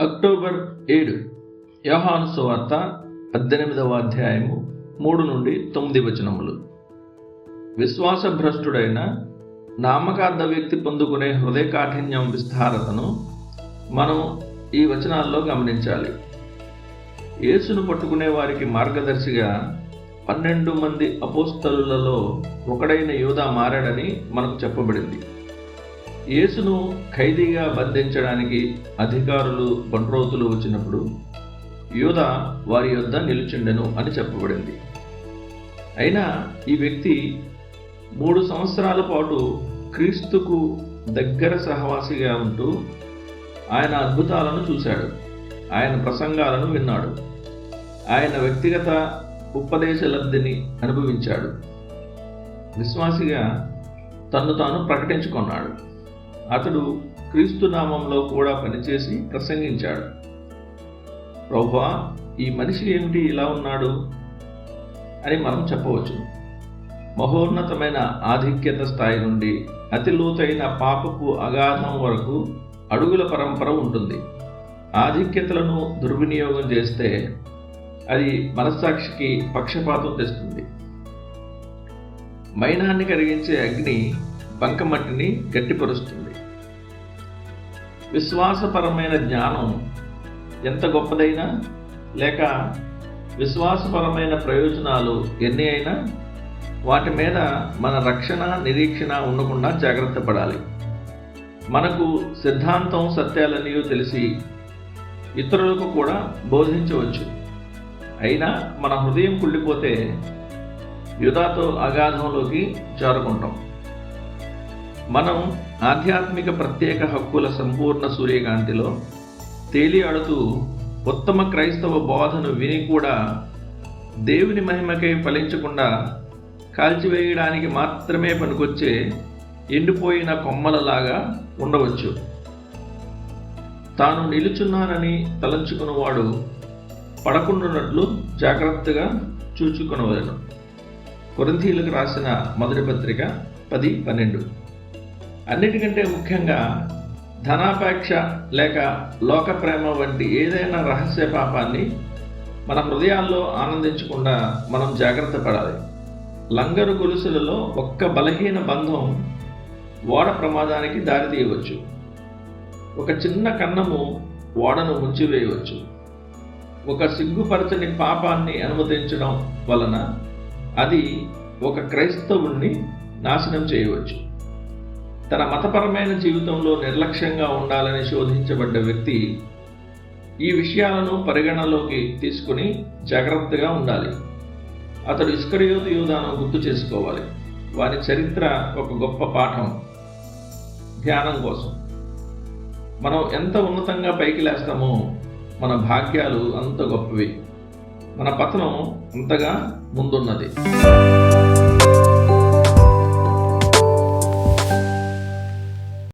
October ఏడు యోహాను సువార్త పద్దెనిమిదవ అధ్యాయము మూడు నుండి తొమ్మిది వచనములు. విశ్వాసభ్రష్టుడైన నామకార్థ వ్యక్తి పొందుకునే హృదయ కాఠిన్యం విస్తారతను మనం ఈ వచనాల్లో గమనించాలి. యేసును పట్టుకునే వారికి మార్గదర్శిగా పన్నెండు మంది అపోస్తలులలో ఒకడైన యోధా మారాడని మనకు చెప్పబడింది. యేసును ఖైదీగా బంధించడానికి అధికారులు బంట్రోతులు వచ్చినప్పుడు యూద వారి యొద్ద నిలుచుండెను అని చెప్పబడింది. అయినా ఈ వ్యక్తి మూడు సంవత్సరాల పాటు క్రీస్తుకు దగ్గర సహవాసిగా ఉంటూ ఆయన అద్భుతాలను చూశాడు. ఆయన ప్రసంగాలను విన్నాడు. ఆయన వ్యక్తిగత ఉపదేశ లబ్ధిని అనుభవించాడు. విశ్వాసిగా తన్ను తాను ప్రకటించుకున్నాడు. అతడు క్రీస్తు నామంలో కూడా పనిచేసి ప్రసంగించాడు. ప్రభా ఈ మనిషి ఏమిటి ఇలా ఉన్నాడు? అని మనం చెప్పవచ్చు. మహోన్నతమైన ఆధిక్యత స్థాయి నుండి అతి లోతైన పాపపు అగాధం వరకు అడుగుల పరంపర ఉంటుంది. ఆధిక్యతలను దుర్వినియోగం చేస్తే అది మనస్సాక్షికి పక్షపాతం తెస్తుంది. మైనాన్ని కరిగించే అగ్ని బంకమట్టిని గట్టిపరుస్తుంది. విశ్వాసపరమైన జ్ఞానం ఎంత గొప్పదైనా లేక విశ్వాసపరమైన ప్రయోజనాలు ఎన్ని అయినా వాటి మీద మన రక్షణ నిరీక్షణ ఉండకుండా జాగ్రత్త పడాలి. మనకు సిద్ధాంతం సత్యాలన్నీ తెలిసి ఇతరులకు కూడా బోధించవచ్చు. అయినా మన హృదయం కుళ్ళిపోతే యుధాతో అగాధంలోకి జారుకుంటాం మనం ఆధ్యాత్మిక ప్రత్యేక హక్కుల సంపూర్ణ సూర్యకాంతిలో తేలియాడుతూ ఉత్తమ క్రైస్తవ బోధను విని కూడా దేవుని మహిమకై ఫలించకుండా కాల్చివేయడానికి మాత్రమే పనికొచ్చే ఎండిపోయిన కొమ్మలలాగా ఉండవచ్చు. తాను నిలుచున్నానని తలంచుకున్నవాడు పడకుండునట్లు జాగ్రత్తగా చూచుకునవలను. కొరింథీలకు రాసిన మొదటి పత్రిక పది పన్నెండు. అన్నిటికంటే ముఖ్యంగా ధనాపేక్ష లేక లోక ప్రేమ వంటి ఏదైనా రహస్య పాపాన్ని మన హృదయాల్లో ఆనందించకుండా మనం జాగ్రత్త పడాలి. లంగరు గొలుసులలో ఒక్క బలహీన బంధం ఓడ ప్రమాదానికి దారితీయవచ్చు ఒక చిన్న కన్నము ఓడను ముంచివేయవచ్చు. ఒక సిగ్గుపరచని పాపాన్ని అనుమతించడం వలన అది ఒక క్రైస్తవుణ్ణి నాశనం చేయవచ్చు. తన మతపరమైన జీవితంలో నిర్లక్ష్యంగా ఉండాలని శోధించబడ్డ వ్యక్తి ఈ విషయాలను పరిగణలోకి తీసుకుని జాగ్రత్తగా ఉండాలి. అతడు ఇస్కరియోతు యోధాను గుర్తు చేసుకోవాలి. వారి చరిత్ర ఒక గొప్ప పాఠం. ధ్యానం కోసం. మనం ఎంత ఉన్నతంగా పైకి లేస్తామో మన భాగ్యాలు అంత గొప్పవి. మన పతనం అంతగా ముందున్నది.